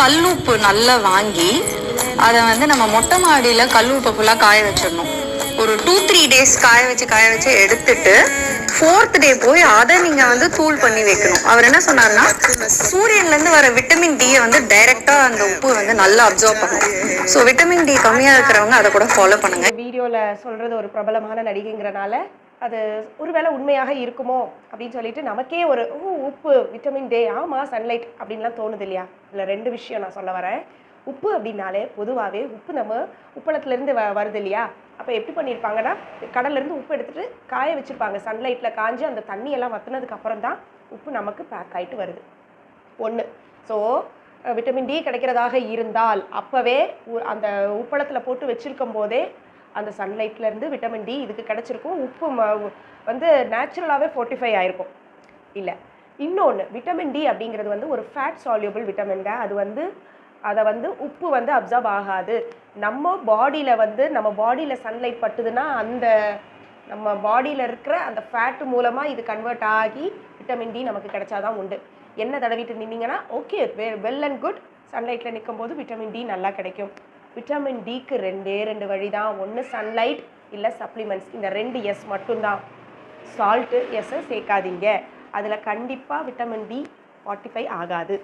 கல்லுப்பு நல்லா வாங்கி அதை வந்து நம்ம மொட்டை மாடியில் கல்லுப்பு ஃபுல்லாக காய வச்சிடணும். ஒரு டூ த்ரீ டேஸ் காய வச்சு காய வச்சு எடுத்துட்டு ஃபோர்த் டே போய் அதை நீங்க வந்து தூள் பண்ணி வைக்கணும். அவர் என்ன சொன்னாருன்னா சூரியன்ல இருந்து வர விட்டமின் டியை வந்து டைரெக்டாக அந்த உப்பு வந்து நல்லா அப்சர்வ் பண்ணும் ஸோ விட்டமின் டி கம்மியா இருக்கிறவங்க அதை கூட ஃபாலோ பண்ணுங்க. வீடியோவில் சொல்கிறது ஒரு பிரபலமான நடிகைங்கிறனால அது ஒருவேளை உண்மையாக இருக்குமோ அப்படின்னு சொல்லிட்டு நமக்கே ஒரு ஓ உப்பு விட்டமின் டே ஆமாம் சன்லைட் அப்படின்லாம் தோணுது இல்லையா? இல்லை ரெண்டு விஷயம் நான் சொல்ல வரேன். உப்பு அப்படின்னாலே பொதுவாகவே உப்பு நம்ம உப்பளத்துலேருந்து வ வருது இல்லையா? அப்போ எப்படி பண்ணியிருப்பாங்கன்னா கடல்லேருந்து உப்பு எடுத்துகிட்டு காய வச்சுருப்பாங்க. சன்லைட்டில் காஞ்சி அந்த தண்ணியெல்லாம் வத்துனதுக்கு அப்புறம் தான் உப்பு நமக்கு பேக் ஆகிட்டு வருது. ஒன்று ஸோ விட்டமின் டி கிடைக்கிறதாக இருந்தால் அப்போவே அந்த உப்பளத்தில் போட்டு வச்சுருக்கும் போதே அந்த சன்லைட்லேருந்து விட்டமின் டி இதுக்கு கிடச்சிருக்கும். உப்பு வந்து நேச்சுரலாகவே ஃபோர்ட்டிஃபை ஆகிருக்கும் இல்லை. இன்னொன்று விட்டமின் டி அப்படிங்கிறது வந்து ஒரு ஃபேட் சால்யூபிள் விட்டமின் தான் அது வந்து அதை வந்து உப்பு வந்து அப்சர்வ் ஆகாது. நம்ம பாடியில் வந்து நம்ம பாடியில் சன்லைட் பட்டுதுன்னா அந்த நம்ம பாடியில் இருக்கிற அந்த ஃபேட் மூலமாக இது கன்வெர்ட் ஆகி விட்டமின் டி நமக்கு கிடைச்சாதான் உண்டு. என்ன தடவிட்டு நின்னீங்கன்னா ஓகே வெல் அண்ட் குட் சன்லைட்டில் நிற்கும் போது விட்டமின் டி நல்லா கிடைக்கும். விட்டமின் டிக்கு ரெண்டே ரெண்டு வழி தான் ஒன்று சன்லைட் இல்லை சப்ளிமெண்ட்ஸ் இந்த ரெண்டு எஸ் மட்டும்தான் சால்ட்டு எஸ்ஸை சேர்க்காதீங்க. அதில் கண்டிப்பாக விட்டமின் டி ஃபார்ட்டிஃபை ஆகாது.